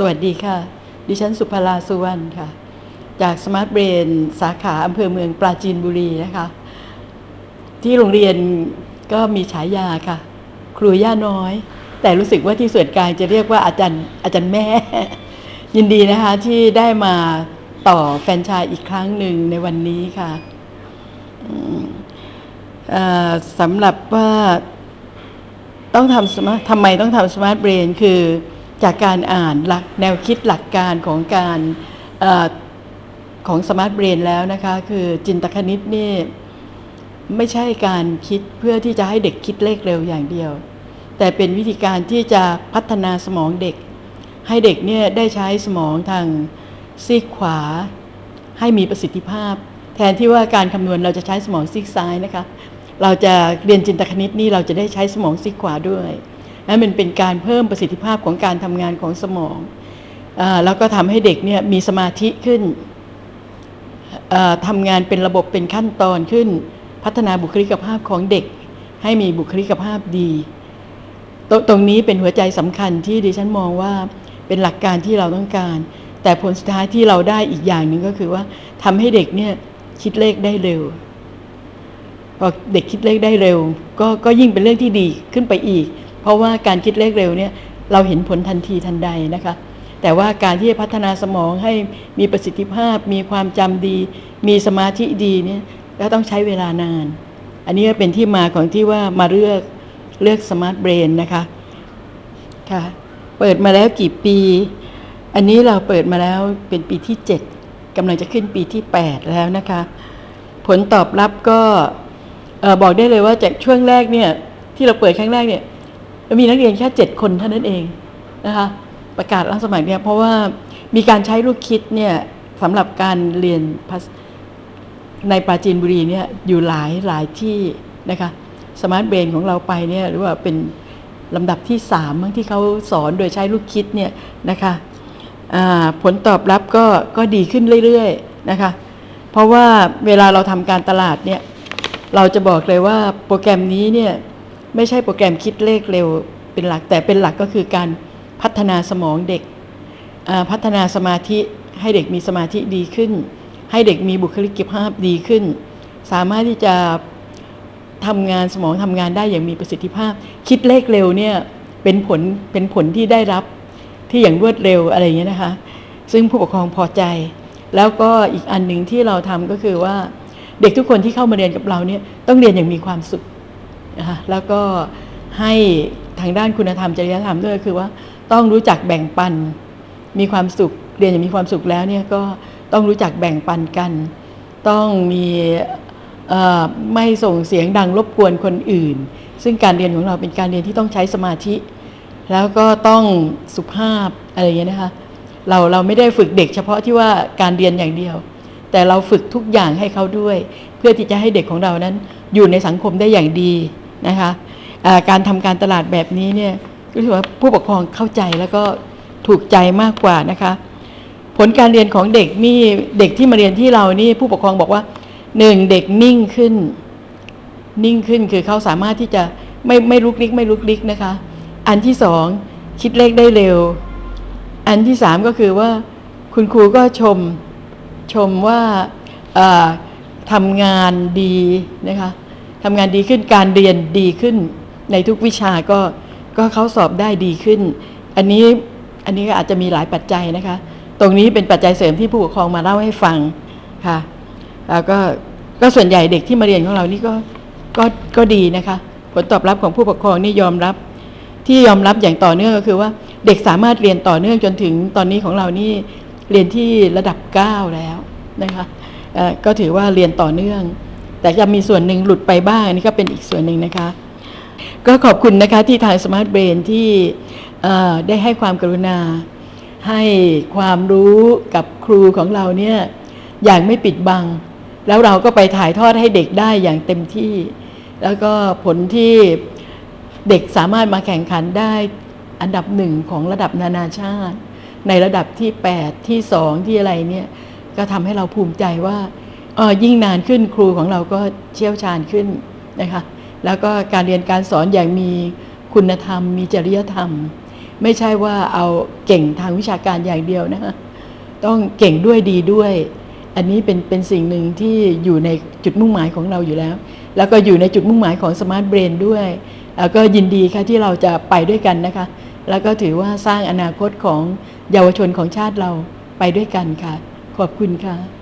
สวัสดีค่ะ ดิฉันสุภาลาสุวรรณค่ะ จากสมาร์ทเบรนสาขาอำเภอเมืองปราจีนบุรีนะคะ ที่โรงเรียนก็มีฉายาค่ะ ครูย่าน้อย แต่รู้สึกว่าที่ส่วนกลางจะเรียกว่าอาจารย์อาจารย์แม่ ยินดีนะคะที่ได้มาต่อแฟนชายอีกครั้งหนึ่งในวันนี้ค่ะสำหรับว่าต้องทำสมาทำไมต้องทำสมาร์ทเบรนคือ จากการอ่านหลักแนวคิดหลักการของการอของสมาร์ทเบรนแล้วนะคะคือจินตคณิตนี่ไม่ใช่การคิดเพื่อที่จะให้เด็กคิดเลขเร็วอย่างเดียว แต่เป็นวิธีการที่จะพัฒนาสมองเด็ก ให้เด็กเนี่ยได้ใช้สมองทางซีกขวา ให้มีประสิทธิภาพ แทนที่ว่าการคำนวณเราจะใช้สมองซีกซ้ายนะคะ เราจะเรียนจินตคณิตนี่เราจะได้ใช้สมองซีกขวาด้วย และมันเป็นการเพิ่มประสิทธิภาพของการทำงานของสมองอแล้วก็ทำให้เด็กเนี่ยมีสมาธิขึ้นทำงานเป็นระบบเป็นขั้นตอนขึ้น พัฒนาบุคลิกภาพของเด็ก ให้มีบุคลิกภาพดีตรงตรงนี้เป็นหัวใจสำคัญที่ดิฉันมองว่าเป็นหลักการที่เราต้องการ แต่ผลสุดท้ายที่เราได้อีกอย่างหนึ่งก็คือว่าทำให้เด็กเนี่ยคิดเลขได้เร็วพอเด็กคิดเลขได้เร็ว ก็ก็ยิ่งเป็นเรื่องที่ดีขึ้นไปอีก ราะว่าการคิดเลขเร็วเนี่ยเราเห็นผลทันทีทันใดนะคะ แต่ว่าการที่จะพัฒนาสมองให้มีประสิทธิภาพ มีความจำดี มีสมาธิดีเนี่ยก็ต้องใช้เวลานาน อันนี้ก็เป็นที่มาของที่ว่ามาเลือกเลือกสมาร์ทเบรนนะคะค่ะเปิดมาแล้วกี่ปี อันนี้เราเปิดมาแล้วเป็นปีที่ 7กำลังจะขึ้นปีที่ 8 แล้วนะคะ ผลตอบรับก็ออบอกได้เลยว่าจากช่วงแรกเนี่ยที่เราเปิดครั้งแรกเนี่ย มีนักเรียนแค่7คนเท่านั้นเองนะคะประกาศรับสมัครเนี่ยเพราะว่ามีการใช้ลูกคิดเนี่ยสำหรับการเรียนในปราจีนบุรีเนี่ยอยู่หลายหลายที่นะคะสมาร์ทเบรนของเราไปเนี่ยหรือว่าเป็นลำดับที่สามมั้งที่เขาสอนโดยใช้ลูกคิดเนี่ยนะคะผลตอบรับก็ก็ดีขึ้นเรื่อยๆนะคะเพราะว่าเวลาเราทำการตลาดเนี่ยเราจะบอกเลยว่าโปรแกรมนี้เนี่ย ไม่ใช่โปรแกรมคิดเลขเร็วเป็นหลัก แต่เป็นหลักก็คือการพัฒนาสมองเด็ก พัฒนาสมาธิให้เด็กมีสมาธิดีขึ้น ให้เด็กมีบุคลิกภาพดีขึ้น สามารถที่จะทำงานสมองทำงานได้อย่างมีประสิทธิภาพ คิดเลขเร็วเนี่ยเป็นผลเป็นผลที่ได้รับที่อย่างรวดเร็วอะไรอย่างเงี้ยนะคะ ซึ่งผู้ปกครองพอใจ แล้วก็อีกอันหนึ่งที่เราทำก็คือว่าเด็กทุกคนที่เข้ามาเรียนกับเราเนี่ยต้องเรียนอย่างมีความสุข นะคะแล้วก็ให้ทางด้านคุณธรรมจริยธรรมด้วยคือว่าต้องรู้จักแบ่งปันมีความสุขเรียนอย่างมีความสุขแล้วเนี่ยก็ต้องรู้จักแบ่งปันกัน ต้องมีไม่ส่งเสียงดังรบกวนคนอื่น ซึ่งการเรียนของเราเป็นการเรียนที่ต้องใช้สมาธิ แล้วก็ต้องสุภาพอะไรเงี้ยนะคะเราเราไม่ได้ฝึกเด็กเฉพาะที่ว่าการเรียนอย่างเดียว แต่เราฝึกทุกอย่างให้เขาด้วย เพื่อที่จะให้เด็กของเรานั้นอยู่ในสังคมได้อย่างดี นะคะการทำการตลาดแบบนี้เนี่ยรู้สึกว่าผู้ปกครองเข้าใจแล้วก็ถูกใจมากกว่านะคะ ผลการเรียนของเด็กนี่เด็กที่มาเรียนที่เรานี่ผู้ปกครองบอกว่าหนึ่งเด็กนิ่งขึ้น นิ่งขึ้นคือเขาสามารถที่จะไม่ไม่ลุกลิกไม่ลุกลิกนะคะ อันที่สองคิดเลขได้เร็ว อันที่สามก็คือว่าคุณครูก็ชมชมว่าทำงานดีนะคะ ทำงานดีขึ้นการเรียนดีขึ้น ในทุกวิชาก็ก็เขาสอบได้ดีขึ้น อันนี้อันนี้ก็อาจจะมีหลายปัจจัยนะคะ ตรงนี้เป็นปัจจัยเสริมที่ผู้ปกครองมาเล่าให้ฟังค่ะแล้วก็ก็ส่วนใหญ่เด็กที่มาเรียนของเรานี่ก็ก็ก็ดีนะคะ ผลตอบรับของผู้ปกครองนี่ยอมรับ ที่ยอมรับอย่างต่อเนื่องก็คือว่าเด็กสามารถเรียนต่อเนื่องจนถึงตอนนี้ของเรานี่เรียนที่ระดับ 9 แล้วนะคะก็ถือว่าเรียนต่อเนื่อง แต่จะมีส่วนหนึ่งหลุดไปบ้างนนี้ก็เป็นอีกส่วนหนึ่งนะคะ ก็ขอบคุณนะคะที่ทาง Smart Brain ที่ได้ให้ความกรุณา ให้ความรู้กับครูของเราเนี่ยอย่างไม่ปิดบัง แล้วเราก็ไปถ่ายทอดให้เด็กได้อย่างเต็มที่ แล้วก็ผลที่เด็กสามารถมาแข่งขันได้อันดับหนึ่งของระดับนานาชาติ ในระดับที่ 8 ที่ 2 ที่อะไรเนี่ยก็ทำให้เราภูมิใจว่า ยิ่งนานขึ้นครูของเราก็เชี่ยวชาญขึ้นนะคะแล้วก็การเรียนการสอนอย่างมีคุณธรรม มีจริยธรรม ไม่ใช่ว่าเอาเก่งทางวิชาการอย่างเดียวนะคะต้องเก่งด้วยดีด้วย อันนี้เป็นเป็นสิ่งหนึ่งที่อยู่ในจุดมุ่งหมายของเราอยู่แล้ว แล้วก็อยู่ในจุดมุ่งหมายของสมาร์ทเบรนด้วย แล้วก็ยินดีค่ะที่เราจะไปด้วยกันนะคะ แล้วก็ถือว่าสร้างอนาคตของเยาวชนของชาติเราไปด้วยกันค่ะ ขอบคุณค่ะ